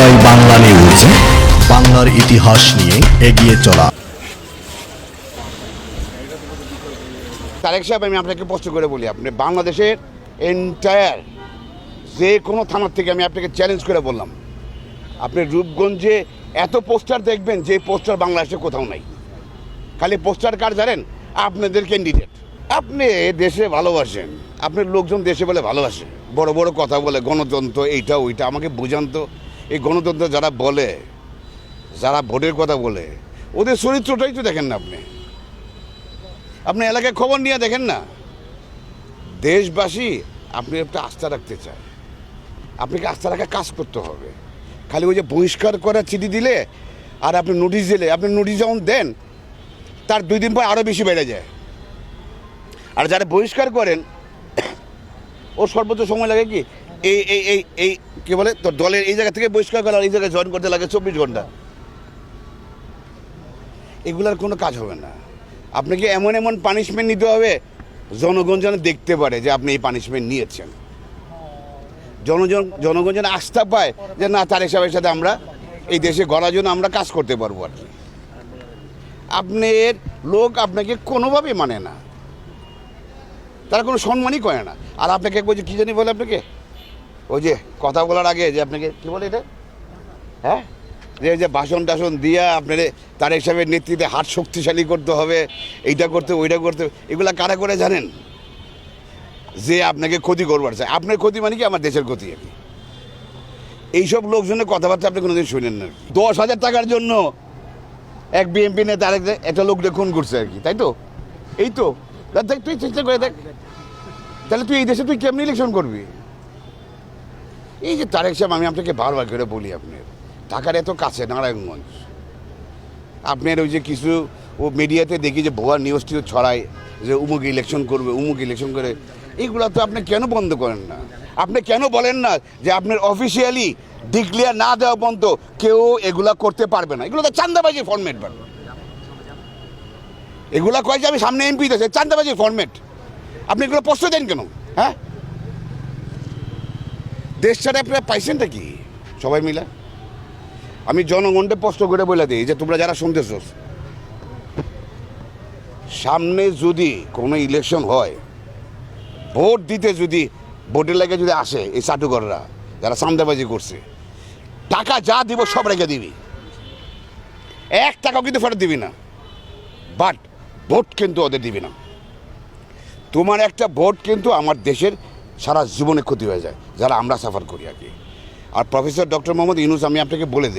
জয় Bangla news, বাংলার ইতিহাস নিয়ে এগিয়ে চলা। তারেক সাহেব, আমি আপনাকে প্রশ্ন করে বলি, আপনি বাংলাদেশের এন্টায়ার যে কোনো থানার থেকে আমি আপনাকে চ্যালেঞ্জ করে বললাম, আপনি রূপগঞ্জে এত পোস্টার দেখবেন, যে পোস্টার বাংলাদেশে কোথাও নাই। খালি পোস্টার কার জানেন? আপনাদের ক্যান্ডিডেট আপনি দেশে ভালোবাসেন আপনার লোকজন দেশে বলে ভালোবাসে। বড় বড় কথা বলে, গণতন্ত্র এইটা, ওইটা, আমাকে বোঝান তো। এই গণতন্ত্র যারা বলে, যারা ভোটের কথা বলে, ওদের চরিত্রটাই তো দেখেন না আপনি। আপনি এলাকায় খবর নিয়ে দেখেন না। দেশবাসী আপনি একটা আস্থা রাখতে চায়। আপনাকে আস্থা রাখা কাজ করতে হবে। খালি ওই যে বহিষ্কার করার চিঠি দিলে আর আপনি নোটিশ দিলে, আপনি নোটিশ যখন দেন, তার দুই দিন পর আরও বেশি বেড়ে যায়। আর যারা বহিষ্কার করেন ওর সর্বোচ্চ সময় লাগে কি? এই এই এই এই, কী বলে? তোর দলের এই জায়গা থেকে বহিষ্কার করা এই জায়গায় জয়েন করতে লাগে চব্বিশ ঘণ্টা। এগুলার কোনো কাজ হবে না। আপনাকে এমন এমন পানিশমেন্ট নিতে হবে, জনগণ যেন দেখতে পারে যে আপনি এই পানিশমেন্ট নিয়েছেন। জনজন, জনগণ যেন আস্থা পায় যে না, তার হিসাবের সাথে আমরা এই দেশে গড়ার জন্য আমরা কাজ করতে পারব আর কি। আপনার লোক আপনাকে কোনোভাবেই মানে না। তারা কোনো সম্মানই করে না। আর আপনাকে বলছে, কী জানি বলে আপনাকে? ওই যে, কথা বলার আগে যে আপনাকে, কী বলে এটা? হ্যাঁ? যে যে বাসন টাসন দিয়া আপনার তার হিসাবে নেতৃত্বে হাত শক্তিশালী করতে হবে, এইটা করতে, ওইটা করতে। এগুলা কারা করে জানেন? যে আপনাকে ক্ষতি করবার চায়। আপনার ক্ষতি মানে কি? আমার দেশের ক্ষতি আর কি এইসব লোকজনের কথাবার্তা আপনি কোনোদিন শুনেন না। দশ হাজার টাকার জন্য এক বিএমপি নেতা আরেক একটা লোক খুন করছে আর কি, তাই তো? এই তো। দেখ, তুই চেষ্টা করে দেখ। তাহলে তুই এই দেশে তুই কেমনি ইলেকশন করবি? এই যে তারেক সাহেব, আমি আপনাকে বারবার করে বলি আপনার, ঢাকার এত কাছে, নারায়ণগঞ্জ। আপনার ওই যে কিছু, ও মিডিয়াতে দেখি যে ভুয়া নিউজ টিউজ ছড়ায়, যে উমুক ইলেকশন করবে, উমুক ইলেকশন করে। এইগুলো তো আপনি কেন বন্ধ করেন না? আপনি কেন বলেন না যে আপনার অফিসিয়ালি ডিক্লেয়ার না দেওয়া পর্যন্ত কেউ এগুলা করতে পারবে না? এগুলো তো চান্দাবাজি ফর্মেট পারবে এগুলা কয় যে আমি সামনে এমপি দেশে চান্দাবাজির ফর্মেট আপনি এগুলো প্রশ্ন দেন কেন? হ্যাঁ? দেশ ছাড়া আপনারা পাইছেনটা কি? সবাই মিলে। আমি জনগণকে প্রশ্ন করে বলে দিই যে তোমরা যারা শুনতেছ। সামনে যদি কোনো ইলেকশন হয়, ভোট দিতে যদি ভোটের লাগে যদি আসে এই চাটুকররা যারা সামদাবাজি করছে, টাকা যা দিব সব রেখে দিবি। এক টাকাও কিন্তু ফেরত দিবি না। বাট ভোট কিন্তু ওদের দিবে না। তোমার একটা ভোট কিন্তু আমার দেশের সারা জীবনে ক্ষতি হয়ে যায়, যারা আমরা সাফার করি আর কি। আর প্রফেসর ডক্টর মোহাম্মদ ইউনুস, আমি আপনাকে বলে দিই